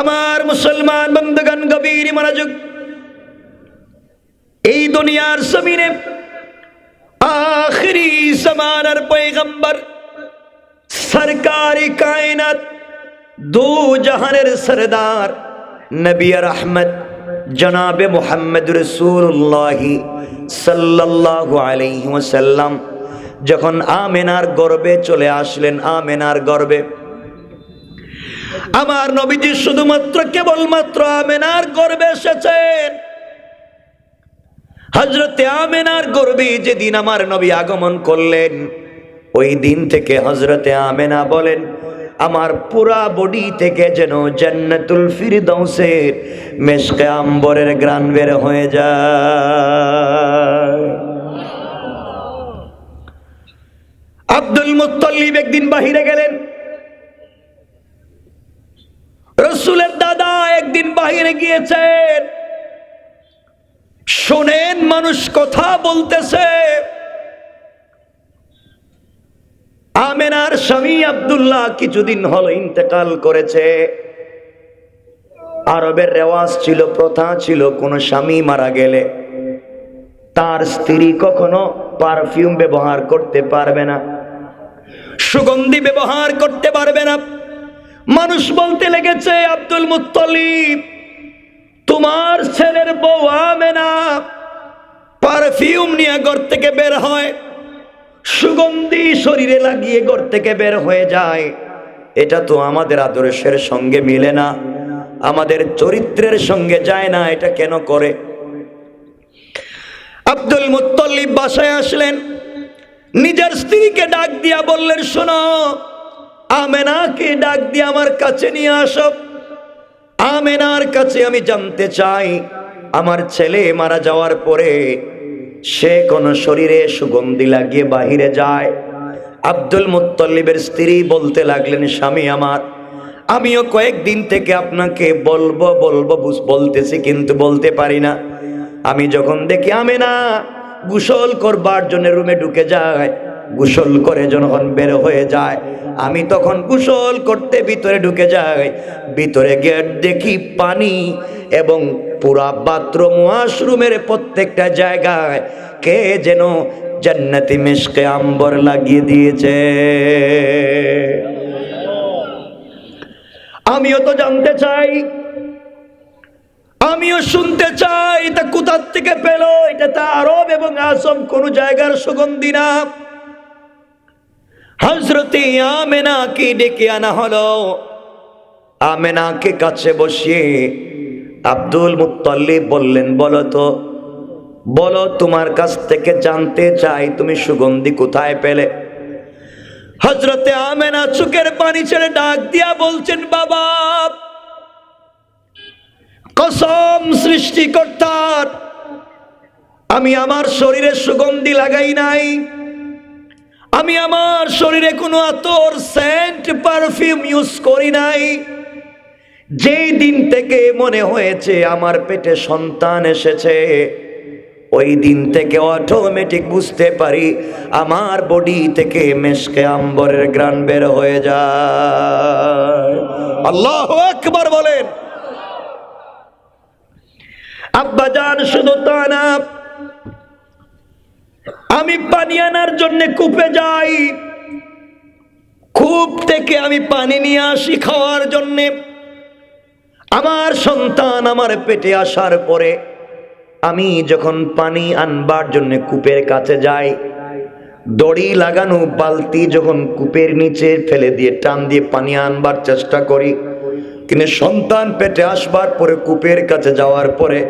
আমার মুসলমান বন্ধুগণ, গভীর মনোযোগ এই দুনিয়ার জমিনে আখরি জমানার পয়গম্বর, সরকারি কায়নাত, দু জাহানের সরদার নবী রহমত জনাবে মোহাম্মদ রসুল্লাহ সাল্লাল্লাহু আলাইহি ওয়াসাল্লাম, যখন আমেনার গর্বে চলে আসলেন, আমেনার গর্বে আমার নবীজি শুধুমাত্র কেবলমাত্র আমেনার গর্বে এসেছেন। হজরতে আমেনার গর্বে যেদিন আমার নবী আগমন করলেন, ওই দিন থেকে হজরতে আমেনা বলেন, আমার পুরা বডি থেকে যেন জান্নাতুল ফিরদৌসের মেশকে আম্বরের গ্রান বের হয়ে যায়। আব্দুল মুত্তল্লিব একদিন বাহিরে গেলেন। রসুলের দাদা একদিন বাহিরে গিয়েছেন। শোনেন, মানুষ কথা বলতেছে। আমেনার স্বামী আব্দুল্লাহ কিছুদিন হলো ইন্তেকাল করেছে। আরবের রেওয়াজ ছিল, প্রথা ছিল, কোন স্বামী মারা গেলে। তার স্ত্রী কখনো পারফিউম ব্যবহার করতে পারবে না, সুগন্ধি ব্যবহার করতে পারবে না। মানুষ বলতে লেগেছে, আব্দুল মুত্তলিব, তোমার ছেলের বউ আমেনা পারফিউম নিয়ে ঘর থেকে বের হয়, সুগন্ধি শরীরে লাগিয়ে ঘর থেকে বের হয়ে যায়। এটা তো আমাদের আদর্শের সঙ্গে মিলে না, আমাদের চরিত্রের সঙ্গে যায় না, এটা কেন করে? আব্দুল মুত্তলিব বাসায় আসলেন, নিজের স্ত্রীকে ডাক দিয়া বললেন, শোনো আমেনাকে ডাক দিয়ে আমার কাছে নিয়ে আসো। আমেনার কাছে আমি জানতে চাই, আমার ছেলে মারা যাওয়ার পরে সে কোন শরীরে সুগন্ধি লাগিয়ে বাহিরে যায়? আব্দুল মুত্তলিবের স্ত্রী বলতে লাগলেন, স্বামী আমার, আমিও কয়েকদিন থেকে আপনাকে বলব বলব বলতেছি কিন্তু বলতে পারি না। আমি যখন দেখি আমেনা গোসল করবার জন্য রুমে ঢুকে যায় গোসল করে যখন বের হয়ে যায়, আমি তখন গোসল করতে ভিতরে ঢুকে যাই। ভিতরে গেট দেখি পানি এবং পুরা বাথরুম, ওয়াশরুমের প্রত্যেকটা জায়গায় কে যেন জান্নাতি মিশকে আম্বর লাগিয়ে দিয়েছে। আমিও তো জানতে চাই, আমিও শুনতে চাই এটা কোথার থেকে পেল? এটা তা আরব এবং আসম কোন জায়গার সুগন্ধি না। হজরতে আমেনাকে ডেকে আনা হলো। আমেনাকে কাছে বসিয়ে আব্দুল মুত্তাল্লিব বললেন, বলো তো, বলো তোমার কাছ থেকে জানতে চাই তুমি সুগন্ধি কোথায় পেলে? হজরতে আমেনা চোখের পানি ছেড়ে ডাক দিয়া বলছেন, বাবা, কসম সৃষ্টিকর্তার, আমি আমার শরীরে সুগন্ধি লাগাই নাই। আমি আমার শরীরে কোনো আতর সেন্ট পারফিউম ইউজ করি নাই। যেই দিন থেকে মনে হয়েছে আমার পেটে সন্তান এসেছে, ওই দিন থেকে অটোমেটিক বুঝতে পারি আমার বডি থেকে মেশকে আম্বরের গ্রান বের হয়ে যায়। আল্লাহ একবার বলেন। আব্বা যান শুধু তা না আমি পানি আনার জন্য কূপে যাই। কূপ থেকে আমি পানি নিয়ে আসি খাওয়ার জন্যে। আমার সন্তান আমার পেটে আসার পরে আমি যখন পানি আনবার জন্য কূপের কাছে যাই, দড়ি লাগানো বালতি যখন কূপের নিচে ফেলে দিয়ে টান দিয়ে পানি আনবার চেষ্টা করি, কিন্তু সন্তান পেটে আসবার পরে কূপের কাছে যাওয়ার পরে,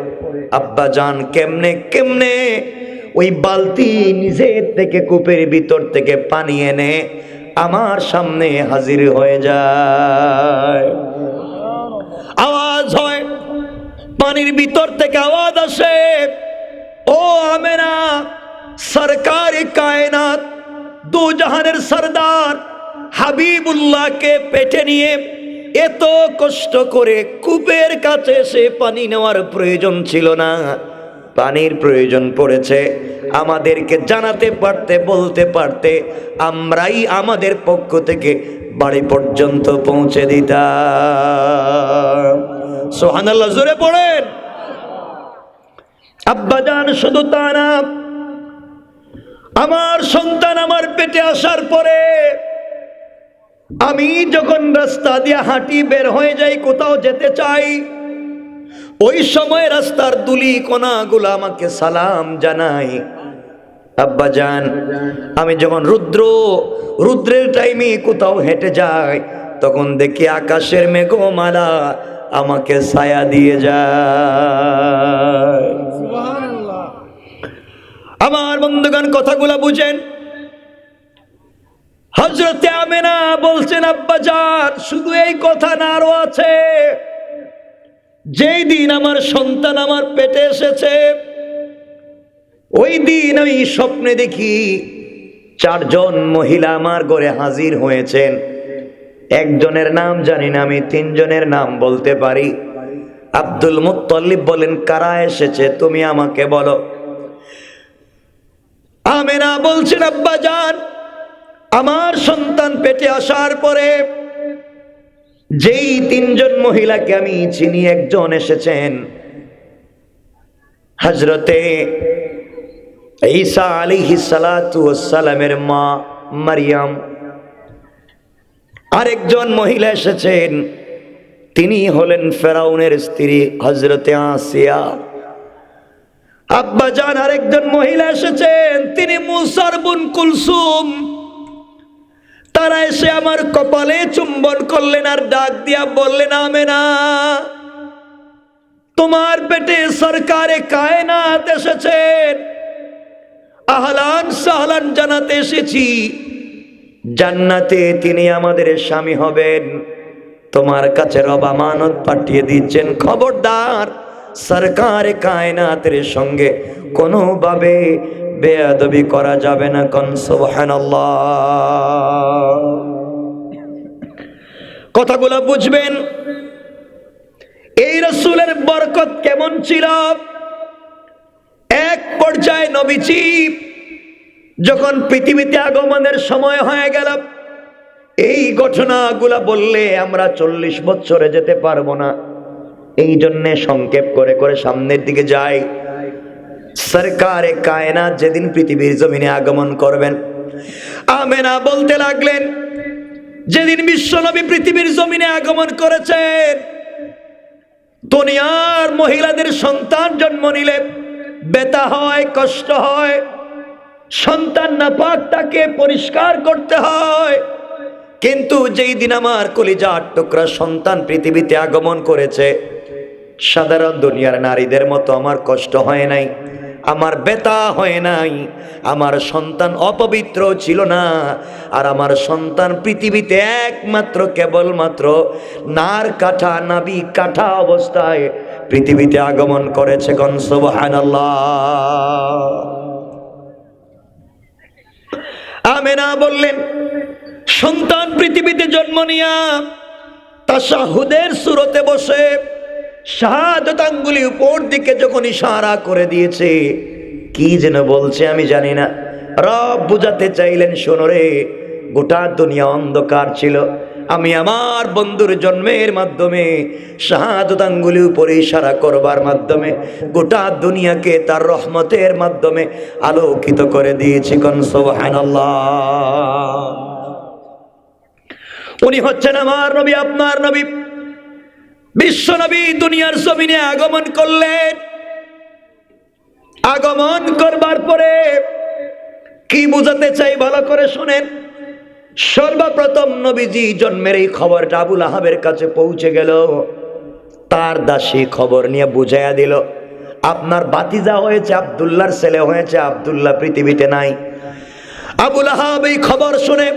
আব্বা যান কেমনে কেমনে? ওই বালতি নিজের থেকে কূপের ভিতর থেকে পানি এনে আমার সামনে হাজির হয়ে যায়। আওয়াজ হয়, পানির ভিতর থেকে আওয়াজ আসে। ও আমেনা, সরকারি কায়নাত দু জাহানের সরদার, হাবিবুল্লাহকে পেটে নিয়ে এত কষ্ট করে কূপের কাছে সে পানি নেওয়ার প্রয়োজন ছিল না। পানির প্রয়োজন পড়েছে। আমাদেরকে জানাতে পারতে, বলতে পারতে আমরাই আমাদের পক্ষ থেকে বাড়ি পর্যন্ত পৌঁছে দিতাম। সোহানাল্লাহ জোরে পড়েন। আব্বাজান শুধু তা না, আমার সন্তান আমার পেটে আসার পরে আমি যখন রাস্তা দিয়ে হাঁটি বের হয়ে যাই, কোথাও যেতে চাই ওই সময় রাস্তার দুলি কোনাগুলো আমাকে সালাম জানাই আব্বা যান, আমি যখন রুদ্র, রুদ্রের টাইমে কোথাও হেঁটে যাই, তখন দেখি আকাশের মেঘমালা আমাকে ছায়া দিয়ে যায়। আমার বন্ধুগান কথাগুলো বুঝেন। হজরতে আমেনা বলছেন, আব্বা যান, শুধু এই কথা না, আরও আছে। যেই দিন আমার সন্তান আমার পেটে এসেছে, ওই দিন আমি স্বপ্নে দেখি চারজন মহিলা আমার ঘরে হাজির হয়েছেন। একজনের নাম জানি না, আমি তিনজনের নাম বলতে পারি। আব্দুল মুত্তল্লিব বলেন, কারা এসেছে তুমি আমাকে বলো। আমেনা বলছেন, আব্বা যান আমার সন্তান পেটে আসার পরে যেই তিনজন মহিলাকে আমি চিনি, একজন এসেছেন হজরতে ঈসা আলিহি সালামের মা মারিয়াম। আরেকজন মহিলা এসেছেন, তিনি হলেন ফেরাউনের স্ত্রী হজরতে আসিয়া। আব্বা জান, আরেকজন মহিলা এসেছেন, তিনি মুসার বুন কুলসুম। তারা এসে আমার কপালে চুম্বন করলেন আর ডাক দিয়া বললেন আমে না তোমার পেটে সরকারে কায়নাত এসেছেন আহলান সাহলান জানাতে এসেছি। জান্নাতে তিনি আমাদের স্বামী হবেন। তোমার কাছে রবা মানত পাঠিয়ে দিচ্ছেন। খবরদার, সরকার কায়নাতের সঙ্গে কোনোভাবে বেয়াদবি করা যাবে না কন, সুবহানাল্লাহ। কথাগুলো বুঝবেন। এই রসুলের বরকত কেমন ছিল? এক পর্যায়ে নবীজি যখন পৃথিবীতে আগমনের সময় হয়ে গেল, এই ঘটনাগুলা বললে আমরা চল্লিশ বছরে যেতে পারব না। এই জন্যে সংক্ষেপ করে করে সামনের দিকে যাই। সরকারে কায়নাত যেদিন পৃথিবীর জমিনে আগমন করবেন, আমেনা বলতে লাগলেন যেদিন বিশ্বনবী পৃথিবীর জমিনে আগমন করেছেন, দুনিয়ার মহিলাদের সন্তান জন্ম নিলে বেতা হয়, কষ্ট হয়, সন্তান না পাক তাকে পরিষ্কার করতে হয়। কিন্তু যেই দিন আমার কলিজার টুকরা সন্তান পৃথিবীতে আগমন করেছে, সাধারণ দুনিয়ার নারীদের মতো আমার কষ্ট হয় নাই। আমার বেতা হয় নাই, আমার সন্তান অপবিত্র ছিল না, আর আমার সন্তান পৃথিবীতে একমাত্র, কেবলমাত্র নার কাঠা, নাবি কাঠা অবস্থায় পৃথিবীতে আগমন করেছে গনসবহানাল্লাহ আমেনা বললেন, সন্তান পৃথিবীতে জন্ম নিয়া তাসাহুদের সুরতে বসে শাহাদত আঙ্গুলি উপর দিকে যখন ইশারা করে দিয়েছে, কি যেন বলছে আমি জানি না। রব বুঝাতে চাইলেন শোনরে গোটা দুনিয়া অন্ধকার ছিল। আমি আমার বন্ধুর জন্মের মাধ্যমে শাহাদত উপরে ইশারা করবার মাধ্যমে, গোটা দুনিয়াকে তার রহমতের মাধ্যমে আলোকিত করে দিয়েছি কনসবহানাল্লাহ উনি হচ্ছেন আমার নবী, আপনার নবী। বিশ্ব নবী দুনিয়ার জমিনে আগমন করলেন। আগমন করবার পরে কি বুঝাতে চাই ভালো করে শোনেন। সর্বপ্রথম নবীজি জন্মের এই খবরটা আবুল আহাবের কাছে পৌঁছে গেল। তার দাসী খবর নিয়ে বুঝাইয়া দিল, আপনার বাতিজা হয়েছে, আবদুল্লাহর ছেলে হয়েছে, আবদুল্লাহ পৃথিবীতে নাই। আবুল আহাব এই খবর শুনে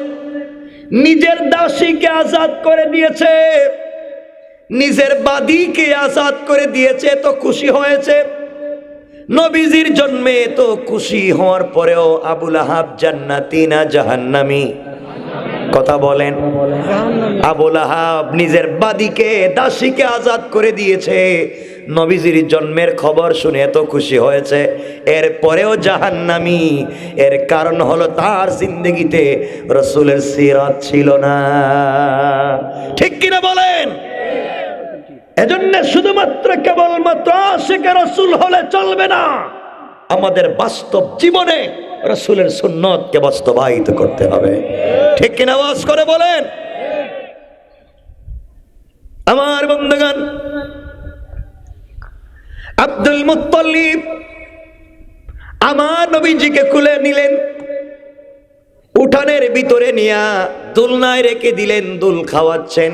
নিজের দাসীকে আজাদ করে দিয়েছে। নিজের বাদীকে আজাদ করে দিয়েছে, তো খুশি হয়েছে। নবীজির জন্মে তো খুশি হওয়ার পরেও আবুল আহাব জান্নাতি না জাহান্নামি? কথা বলেন। আবুল আহাব নিজের বাদীকে, দাসীকে আজাদ করে দিয়েছে। নবীজির জন্মের খবর শুনে এত খুশি হয়েছে। এর পরেও জাহান্নামি। এর কারণ হলো তার জিন্দগিতে রসুলের সিরাত ছিল না। ঠিক কিনা বলেন? এজন্য শুধুমাত্র কেবলমাত্র আশেকে রসুল হলে চলবে না। আমাদের বাস্তব জীবনে রসুলের সুন্নতকে বাস্তবায়িত করতে হবে। ঠিক কিনা আওয়াজ করে বলেন? আমার বন্ধুগণ, আব্দুল মুত্তলিব আমার নবীজিকে খুলে নিলেন, উঠানের ভিতরে নিয়া দুলনায় রেখে দিলেন, দুল খাওয়াচ্ছেন।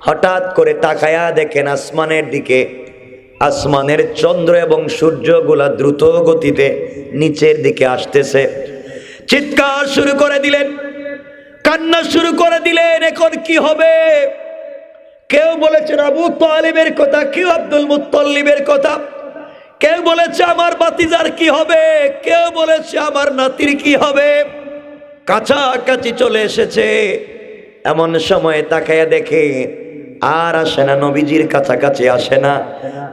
হঠাৎ করে তাকায়া দেখেন আসমানের দিকে। আসমানের চন্দ্র এবং সূর্যগুলা দ্রুত গতিতে নিচের দিকে আসতেছে। চিৎকার শুরু করে দিলেন। কান্না শুরু করে দিলেন, এখন কি হবে? কেউ বলেছেন, আবু তালেবের কথা, কেউ আব্দুল মুত্তল্লিবের কথা। কেউ বলেছে, আমার বাতিজার কি হবে? কেউ বলেছে, আমার নাতির কি হবে? কাছাকাছি চলে এসেছে। এমন সময় তাকাইয়া দেখে আর আসে না, নবীজির কাছাকাছি আসে না।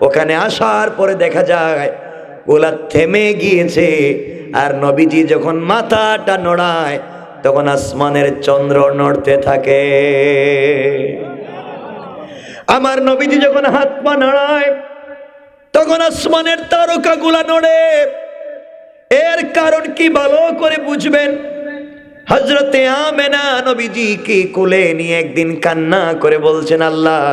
ওখানে আসার পরে দেখা যায় ওলা থেমে গিয়েছে। আর নবীজি যখন মাথাটা নড়ায়, তখন আসমানের চন্দ্র নড়তে থাকে। আমার নবীজি যখন হাত পা নড়ায়, তখন আসমানের তারকাগুলা নড়ে। এর কারণ কি ভালো করে বুঝবেন? হজরতে আমেনা নবীজি কি কোলে নিয়ে একদিন কান্না করে বলছেন, আল্লাহ,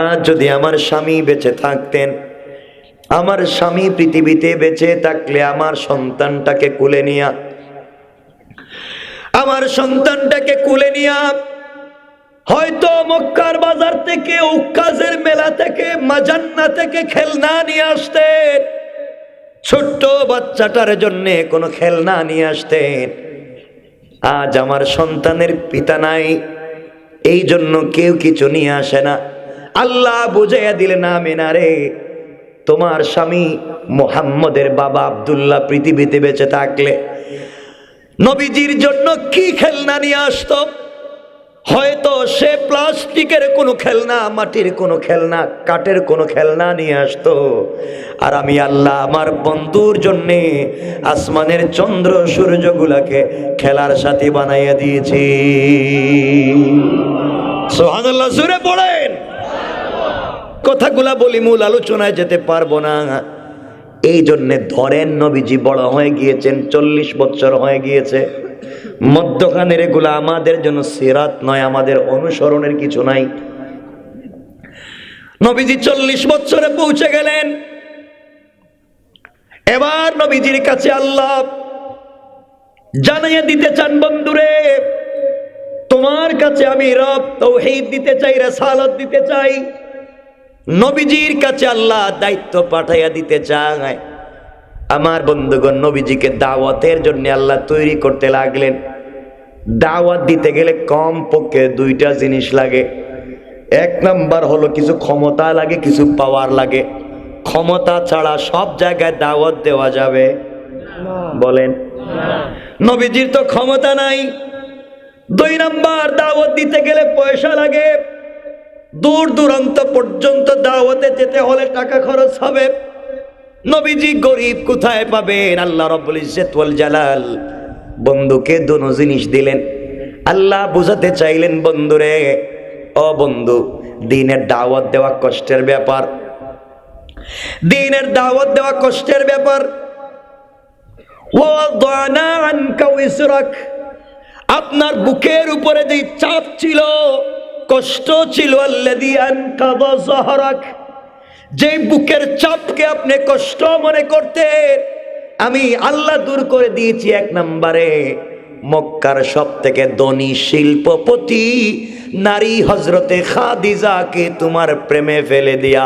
আজ যদি আমার স্বামী বেঁচে থাকতেন, আমার স্বামী পৃথিবীতে বেঁচে থাকলে আমার সন্তানটাকে কুলে নিয়া, আমার সন্তানটাকে কুলে নিয়া, হয়তো মক্কার বাজার থেকে, উক্কাজের মেলা থেকে, মাজান্না থেকে খেলনা নিয়ে আসতেন। ছোট্ট বাচ্চাটার জন্যে কোনো খেলনা নিয়ে আসতেন। আজ আমার সন্তানের পিতা নাই। এই জন্য কেউ কিছু নিয়ে আসে না। আল্লাহ বুঝাইয়া দিলে না মেনারে তোমার স্বামী মোহাম্মদের বাবা আবদুল্লাহ পৃথিবীতে বেঁচে থাকলে নবীজির জন্য কি খেলনা নিয়ে আসতো? হয়তো সে প্লাস্টিকের কোনো খেলনা, মাটির কোনো খেলনা, কাঠের কোনো খেলনা নিয়ে আসতো। আর আমি আল্লাহ, আমার বন্ধুর জন্যে আসমানের চন্দ্র, সূর্যগুলাকে খেলার সাথে বানাইয়া দিয়েছি। সোহানুল্লাহ সুরে পড়েন কথাগুলা বলি, মূল আলোচনায় যেতে পারব না। এই জন্যে ধরেন নবীজি বড় হয়ে গিয়েছেন, চল্লিশ বছর হয়ে গিয়েছে। মধ্যখানের এগুলো আমাদের জন্য সিরাত নয়, আমাদের অনুসরণের কিছু নাই। নবীজি চল্লিশ বছরে পৌঁছে গেলেন। এবার নবীজির কাছে আল্লাহ জানাইয়া দিতে চান, বন্ধুরে, তোমার কাছে আমি রব তৌহিদ দিতে চাই, রেসালত দিতে চাই। নবীজির কাছে আল্লাহ দায়িত্ব পাঠাইয়া দিতে চায়। আমার বন্ধুগণ, নবীজিকে দাওয়াতের জন্য আল্লাহ তৈরি করতে লাগলেন। দাওয়াত দিতে গেলে কম পক্ষে দুইটা জিনিস লাগে। এক নাম্বার হলো কিছু ক্ষমতা লাগে, কিছু পাওয়ার লাগে। ক্ষমতা ছাড়া সব জায়গায় দাওয়াত দেওয়া যাবে। বলেন। নবীজির তো ক্ষমতা নাই। দুই নাম্বার, দাওয়াত দিতে গেলে পয়সা লাগে। দূর দূরান্ত পর্যন্ত দাওয়াতে যেতে হলে টাকা খরচ হবে। নবীজি গরিব কোথায় পাবেন? আল্লাহ রব্বুল ইজ্জত ওয়াল জালাল। বন্ধুকে দুনো জিনিস দিলেন। আল্লাহ বুঝাতে চাইলেন, বন্ধুরে, ও বন্ধু, দিনের দাওয়াত দেওয়া কষ্টের ব্যাপার। দিনের দাওয়াত দেওয়া কষ্টের ব্যাপার। আপনার বুকের উপরে যে চাপ ছিল কষ্ট ছিল যাহরাক। যে বুকের চাপকে আপনি কষ্ট মনে করতে আমি আল্লাহ দূর করে দিয়েছি এক নম্বরে। মক্কার সব থেকে ধনী শিল্পপতি নারী হজরতে খাদিজাকে তোমার প্রেমে ফেলে দিয়া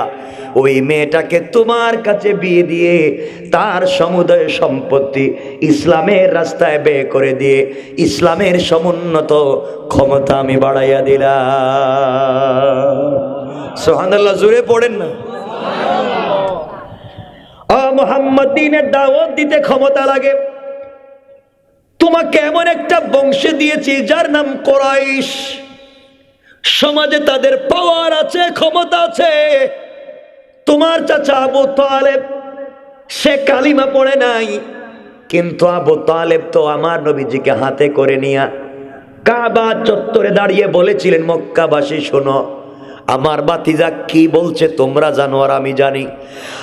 ওই মেয়েটাকে তোমার কাছে বিয়ে দিয়ে তার সমুদয় সম্পত্তি ইসলামের রাস্তায় ব্যয় করে দিয়ে ইসলামের সমুন্নত ক্ষমতা আমি বাড়াইয়া দিলাম। সোহানাল্লাহ জুড়ে পড়েন না। মোহাম্মদ, দিনের দাওয়াত দিতে ক্ষমতা লাগে। তোমাকে এমন একটা বংশে দিয়েছি যার নাম কোরাইশ। সমাজে তাদের পাওয়ার আছে, ক্ষমতা আছে। তোমার চাচা আবু তালেব, সে কালিমা পড়ে নাই। কিন্তু আবু তালেব তো আমার নবীজিকে হাতে করে নিয়া কাবা চত্বরে দাঁড়িয়ে বলেছিলেন, মক্কাবাসী, শোনো, আমার বাতিজা কি বলছে তোমরা জানো আর আমি জানি।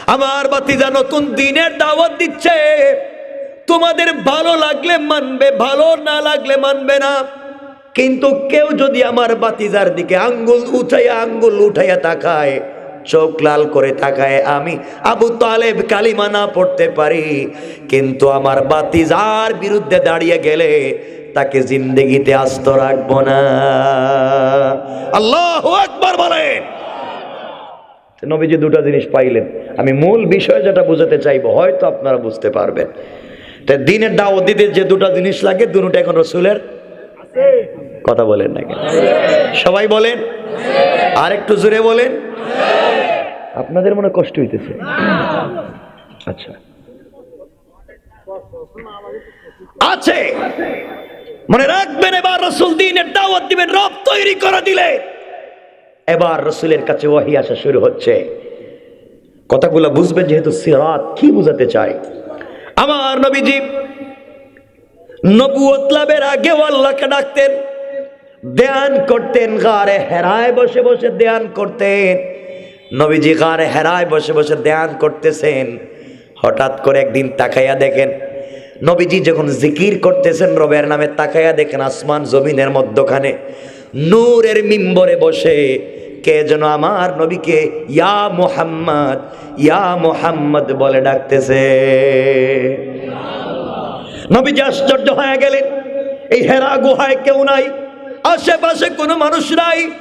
আমার বাতিজা নতুন দিনের দাওয়াত দিচ্ছে। তোমাদের ভালো লাগলে মানবে, ভালো না লাগলে মানবে না। কিন্তু কেউ যদি আমার বাতিজার দিকে আঙ্গুল উঠাইয়া আঙ্গুল উঠাইয়া তাকায় চোখ লাল করে তাকায় আমি, আবু তালেব কালিমা না পড়তে পারি। কিন্তু আমার বাতি যার বিরুদ্ধে দাঁড়িয়ে গেলে তাকে জিন্দগিতে আস্ত রাখব না। আল্লাহ একবার বলেন। নবীজি দুটো জিনিস পাইলেন। আমি মূল বিষয় যেটা বুঝাতে চাইব, হয়তো আপনারা বুঝতে পারবেন। দিনের দাওয়াত দিতে যে দুটো জিনিস লাগে, দুটো এখন রসুলের কথা বলেন না কেন? সবাই বলেন? আর একটু জোরে বলেন? আপনাদের মনে কষ্ট হইতেছে। আচ্ছা। আছে। মনে রাখবেন, এবার রসুল দিনের দাওয়াত দিবেন, রব তৈরি করে দিলে। এবার রসুলের কাছে ওয়াহি আসা শুরু হচ্ছে। কথাগুলো বুঝবেন, যেহেতু সিরাত কি বুঝাতে চাই। আমার নবীজি নবুয়ত লাভের আগেও আল্লাহকে ডাকতেন। ধ্যান করতেন, গারে হেরায় বসে বসে ধ্যান করতেন। নবীজি গারে হেরায় বসে বসে ধ্যান করতেছেন। হঠাৎ করে একদিন তাকাইয়া দেখেন, নবীজি যখন জিকির করতেছেন রবের নামে, তাকাইয়া দেখেন আসমান জমিনের মধ্যখানে নূরের মিম্বরে বসে, কে যেন আমার নবীকে ইয়া মোহাম্মদ ইয়া মোহাম্মদ বলে ডাকতেছে। নবীজি আশ্চর্য হয়ে গেলেন, এই হেরা গুহায় কেউ নাই। আশেপাশে কোনো মানুষ নাই।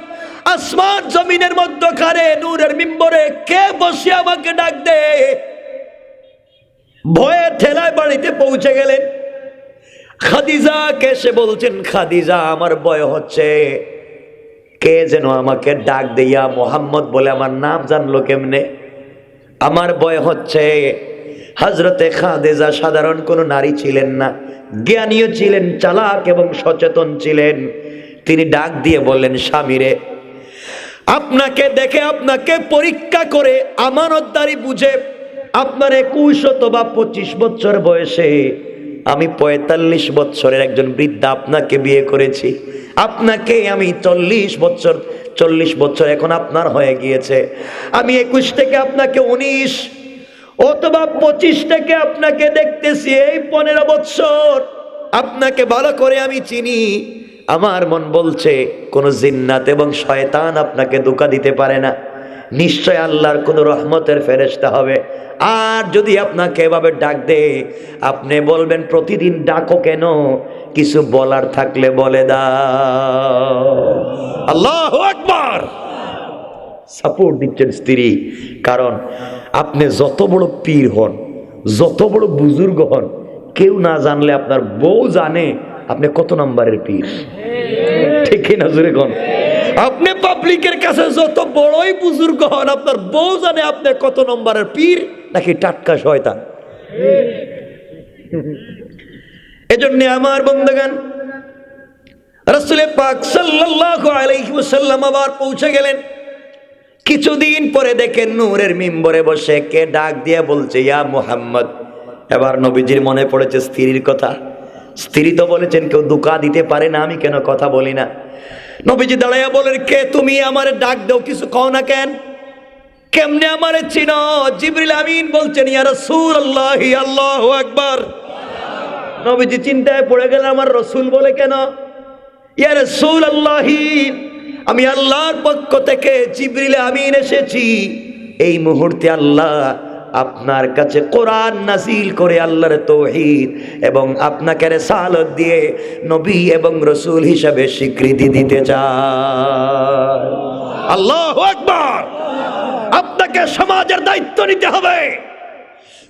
আসমান জমিনের মধ্যখানে নূরের মিম্বরে কে বসে আমাকে ডাক দে? ভয়ে ঠেলায় বাড়িতে পৌঁছে গেলেন। খাদিজা কে সে বলছেন, খাদিজা, আমার ভয় হচ্ছে। কে যেন আমাকে ডাক দিয়া মোহাম্মদ বলে আমার নাম জানলো কেমনে? আমার ভয় হচ্ছে। হজরতে খাদেজা সাধারণ কোনো নারী ছিলেন না। জ্ঞানীয় ছিলেন, চালাক এবং সচেতন ছিলেন। তিনি ডাক দিয়ে বললেন, স্বামীরে, আপনাকে দেখে আপনাকে পরীক্ষা করে আমানতদারি বুঝে আপনার একুশ অথবা পঁচিশ বছর বয়সে আমি পঁয়তাল্লিশ বছরের একজন বৃদ্ধা আপনাকে বিয়ে করেছি। আপনাকে আমি চল্লিশ বছর চল্লিশ বছর এখন আপনার হয়ে গিয়েছে। আমি একুশ থেকে আপনাকে উনিশ অথবা পঁচিশ থেকে আপনাকে দেখতেছি, এই পনেরো বছর। আপনাকে ভালো করে আমি চিনি। আমার মন বলছে, কোনো জিন্নাত এবং শয়তান আপনাকে ধোকা দিতে পারে না। নিশ্চয় আল্লাহর কোনো রহমতের ফেরেস্তা হবে। আর যদি আপনাকে এভাবে ডাক দে, আপনি বলবেন, প্রতিদিন ডাকো কেন? কিছু বলার থাকলে বলে দাও। আল্লাহ আকবার! সাপোর্ট দিচ্ছেন স্ত্রী। কারণ আপনি যত বড় পীর হন, যত বড় বুজুর্গ হন, কেউ না জানলে আপনার বউ জানে আপনি কত নম্বরের পীর? ঠিক না জুড়ে কোন? আপনি পাবলিকের কাছে যত বড়ই বুজুর্গ হন, আপনার বউ জানে আপনি কত নম্বরের পীর, নাকি টাটকা শয়তান? এজন্য আমার বন্ধগান রসুলে পাক সাল্লাল্লাহু আলাইহি ওয়াসাল্লাম আবার পৌঁছে গেলেন। কিছুদিন পরে দেখেন নূরের মিম্বরে বসে কে ডাক দিয়ে বলছে, ইয়া মুহাম্মদ। এবার নবীজির মনে পড়েছে স্ত্রীর কথা। স্ত্রী তো বলেছেন, কেউ দুকা দিতে পারে না, আমি কেন কথা বলি না? নবীজি দাঁড়াইয়া বলেন, কে তুমি আমারে ডাক দাও, কিছু কও না কেন? কেমনে আমারে চিন? জিবরিল আমিন বলছেন, ইয়া রাসূলুল্লাহ, আল্লাহু আকবার। নবীজি চিন্তায় পড়ে গেল আমার রসুল বলে কেন? ইয়া রাসূলুল্লাহি, আমি আল্লাহর পক্ষ থেকে জিবরিল আমিন এসেছি। এই মুহূর্তে আল্লাহ আপনার কাছে কোরআন নাজিল করে আল্লাহর তৌহিদ এবং আপনাকে রেসালত দিয়ে নবী এবং রসুল হিসাবে স্বীকৃতি দিতে চায় আল্লাহ আকবার! আপনাকে সমাজের দায়িত্ব নিতে হবে।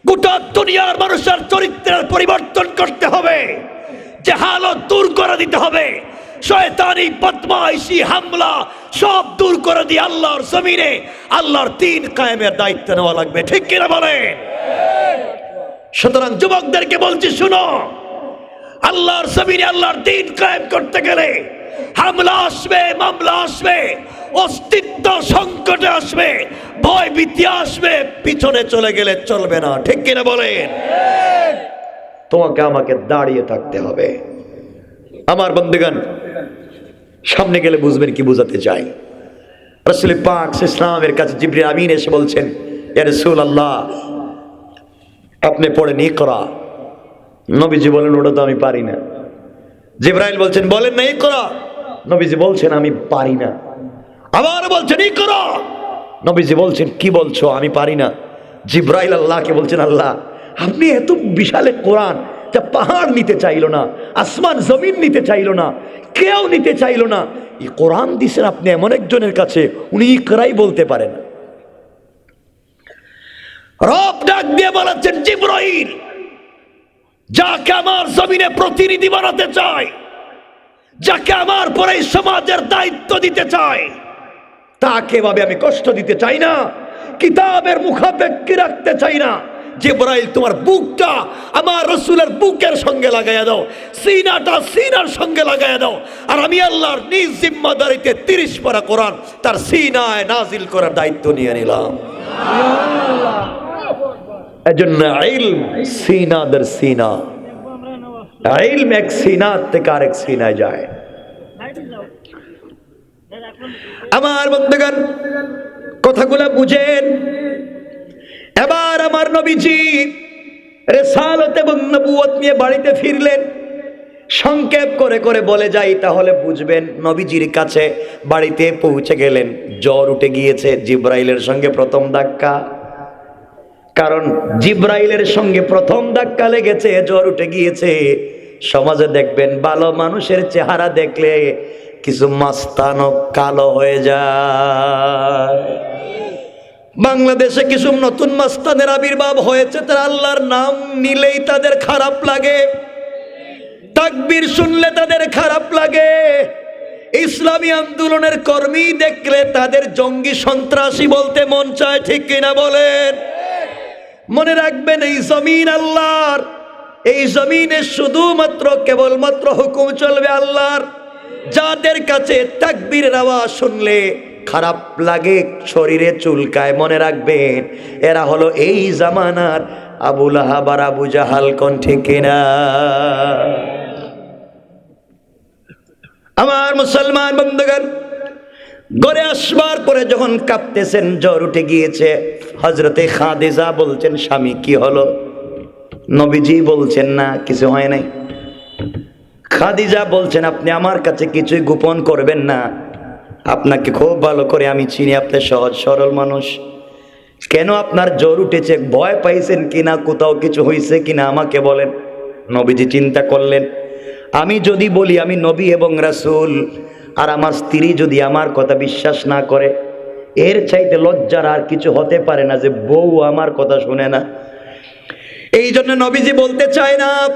গোটা দুনিয়ার মানুষের চরিত্রের পরিবর্তন করতে হবে। জাহালত দূর করে দিতে হবে। শয়তানি বদমাইশি, হামলা সব দূর করে দিয়ে আল্লাহর জমিনে, আল্লাহর তিন কায়েমের দায়িত্ব নেওয়া লাগবে। ঠিক কিনা বলে সুতরাং যুবকদেরকে বলছি, শুনো, আল্লাহর জমিনে আল্লাহর দিন কায়েম করতে গেলে হামলা আসবে, মামলা আসবে, অস্তিত্ব সংকটে আসবে ভয় ভীতি আসবে, পিছনে চলে গেলে চলবে না। ঠিক কিনা বলেন? তোমাকে আমাকে দাঁড়িয়ে থাকতে হবে। আমার বন্ধুগান সামনে গেলে বুঝবেন কি বোঝাতে চাই। রসুল পাক ইসলামের কাছে জিবরি আমিন এসে বলছেন রসুল আল্লাহ আপনি পড়ে নি করা নবীজি বলেন, ওটা তো আমি পারি না। জিব্রাইল বলছেন, বলেন না এই করা নবীজি বলছেন, আমি পারি না। আবার বলছেন ই করো নবীজি বলছেন, কি বলছো? আমি পারি না। জিব্রাইল আল্লাহকে বলছেন, আল্লাহ, আপনি এত বিশালে কোরআন যা পাহাড় নিতে চাইলো না, আসমান, জমিন নিতে চাইলো না, কেউ নিতে চাইলো না। এই কোরআন দিছেন আপনি এমন একজনের কাছে, উনি ইকরাই বলতে পারেন রব ডাক দিয়ে বলাচ্ছেন জিব্রাইল, যাকে আমার জমিনে প্রতিনিধি বানাতে চায় যাকে আমার পরে সমাজের দায়িত্ব দিতে চায় তাকে ভাবে আমি কষ্ট দিতে চাই না, কিতাবের মুখাপেক্ষি রাখতে চাই না জিব্রাইল, তোমার বুকটা আমার রসুলের বুকের সঙ্গে লাগাইয়া দাও। সিনাটা সিনার সঙ্গে লাগাইয়া দাও। আর আমি আল্লাহর নিজ জিম্মাদারিতে তিরিশ পারা কোরআন তার সিনায় নাজিল করার দায়িত্ব নিয়ে নিলাম। এজন্য ইলম সিনাদের সিনা। ইলম এক সিনা থেকে আরেক সিনায় যায়। আমার বন্ধুগণ, কথাগুলো বুঝেন। এবার আমার নবীজি রেসালত এবং নবুয়ত নিয়ে বাড়িতে ফিরলেন। সংক্ষেপ করে করে বলে যাই, তাহলে বুঝবেন নবীজির কাছে বাড়িতে পৌঁছে গেলেন। জ্বর উঠে গিয়েছে, জিব্রাইলের সঙ্গে প্রথম ধাক্কা। কারণ জিব্রাইলের সঙ্গে প্রথম ধাক্কা লেগেছে, জ্বর উঠে গিয়েছে। সমাজে দেখবেন ভালো মানুষের চেহারা দেখলে কিছু মাস্তানো কালো হয়ে যায়। বাংলাদেশে কিছু নতুন মাস্তানের আবির্ভাব হয়েছে, তারা আল্লাহর নাম নিলেই তাদের খারাপ লাগে। তাকবির শুনলে তাদের খারাপ লাগে। ইসলামী আন্দোলনের কর্মী দেখলে তাদের জঙ্গি সন্ত্রাসী বলতে মন চায়, ঠিক কিনা বলেন? মনে রাখবেন, এই জমিন আল্লাহর। এই জমিনে শুধুমাত্র, কেবলমাত্র হুকুম চলবে আল্লাহর। যাদের কাছে তাকবীরের আওয়াজ শুনলে খারাপ লাগে শরীরে চুলকায়, মনে রাখবেন, এরা হলো এই জামানার আবুল আহাবার আবু জাহাল কণ্ঠে কিনা। আমার মুসলমান বন্ধুগণ গড়ে আসবার পরে যখন কাঁপতেছেন, জ্বর উঠে গিয়েছে হজরতে খাদেজা বলছেন, স্বামী, কি হলো? নবীজি বলছেন, না, কিছু হয় নাই। খাদিজা বলছেন, আপনি আমার কাছে কিছুই গোপন করবেন না। আপনাকে খুব ভালো করে আমি চিনি, আপনি সহজ, সরল মানুষ। কেন আপনার জ্বর উঠেছে? ভয় পাইছেন কিনা? কোথাও কিছু হয়েছে কিনা? আমাকে বলেন। নবীজি চিন্তা করলেন। আমি যদি বলি, আমি নবী এবং রাসূল, আর আমার স্ত্রী যদি আমার কথা বিশ্বাস না করে, এর চাইতে লজ্জার আর কিছু হতে পারে না যে বউ আমার কথা শুনে না। এই জন্য নবীজি বলতে চায় না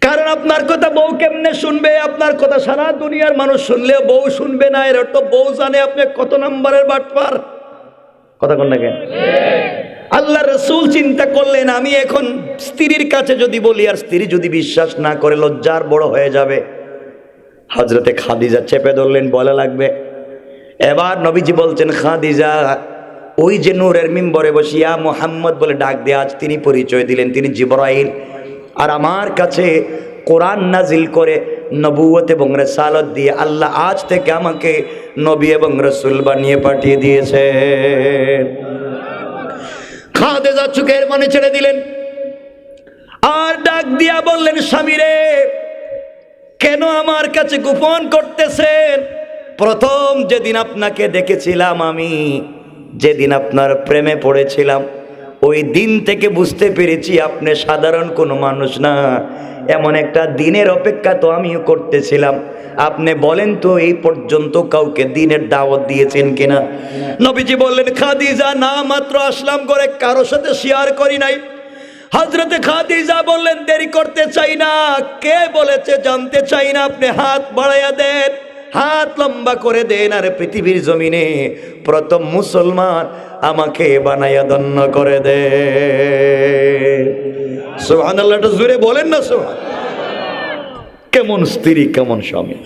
কারণ আপনার কথা বউ কেমনে শুনবে? আপনার কথা সারা দুনিয়ার মানুষ শুনলে বউ শুনবে না। এর তো বউ জানে আপনি কত নম্বরের বাটপার। কথা কোন না কেন? আল্লাহ রসুল চিন্তা করলেন আমি এখন স্ত্রীর কাছে যদি বলি আর স্ত্রী যদি বিশ্বাস না করে লজ্জার বড় হয়ে যাবে। হজরতে খাদিজা চেপে ধরলেন বলা লাগবে। এবার নবীজি বলছেন খাদিজা ওই যে নূরের মিম্বরে বসিয়া মোহাম্মদ বলে ডাক দিয়ে আজ তিনি পরিচয় দিলেন। তিনি জিবরাইল। আর আমার কাছে কোরআন নাজিল করে নবুয়ত এবং রেসালত দিয়ে আল্লাহ আজ থেকে আমাকে নবী এবং রসুল বানিয়ে পাঠিয়ে দিয়েছে। খাদেজা চুকের মানে ছেড়ে দিলেন। আর ডাক দিয়া বললেন, স্বামীরে, কেন আমার কাছে গোপন করতেছেন? প্রথম যেদিন আপনাকে দেখেছিলাম আমি, যেদিন আপনার প্রেমে পড়েছিলাম ওই দিন থেকে বুঝতে পেরেছি আপনি সাধারণ কোনো মানুষ না। এমন একটা দিনের অপেক্ষা তো আমিও করতেছিলাম। আপনি বলেন তো, এই পর্যন্ত কাউকে দিনের দাওয়াত দিয়েছেন কিনা? নবীজি বললেন, খাদিজা, না মাত্র আসলাম করে কারোর সাথে শেয়ার করি নাই। হজরতে খাদিজা বললেন, দেরি করতে চাই না। কে বলেছে জানতে চাই না, আপনি হাত বাড়াইয়া দেন। হাত লম্বা করে দেন আর পৃথিবীর জমিনে প্রথম মুসলমান আমাকে বানাইয়া দন্য করে দে। সোহান আল্লাহটা জুড়ে বলেন না সোহান কেমন স্ত্রী, কেমন স্বামী।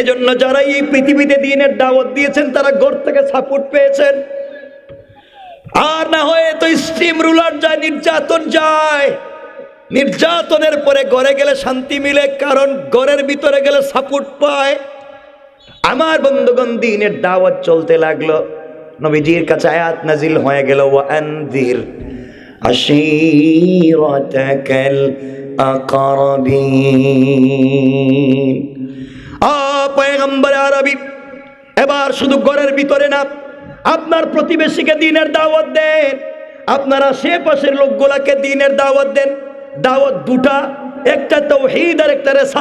এজন্য যারা এই পৃথিবীতে দিনের দাওয়াত দিয়েছেন, তারা ঘর থেকে সাপোর্ট পেয়েছেন। আর না হয়ে তো স্টিম রুলার যায় নির্যাতন যায় নির্যাতনের পরে ঘরে গেলে শান্তি মিলে, কারণ ঘরের ভিতরে গেলে সাপোর্ট পায়। আমার বন্ধুগণ, দিনের দাওয়াত চলতে লাগল। নবীজির কাছে আয়াত নাজিল হয়ে গেল ওয়া আনদির আশীরাতাকাল আকরাবিন। আ পয়গম্বর আরবি, এবার শুধু ঘরের ভিতরে না, আপনার প্রতিবেশীকে দিনের দাওয়াত দেন। আপনার আশেপাশের লোকগুলাকে দিনের দাওয়াত দেন। দাওয়াত দুটা একটা তৌহিদ আর একটা রেসা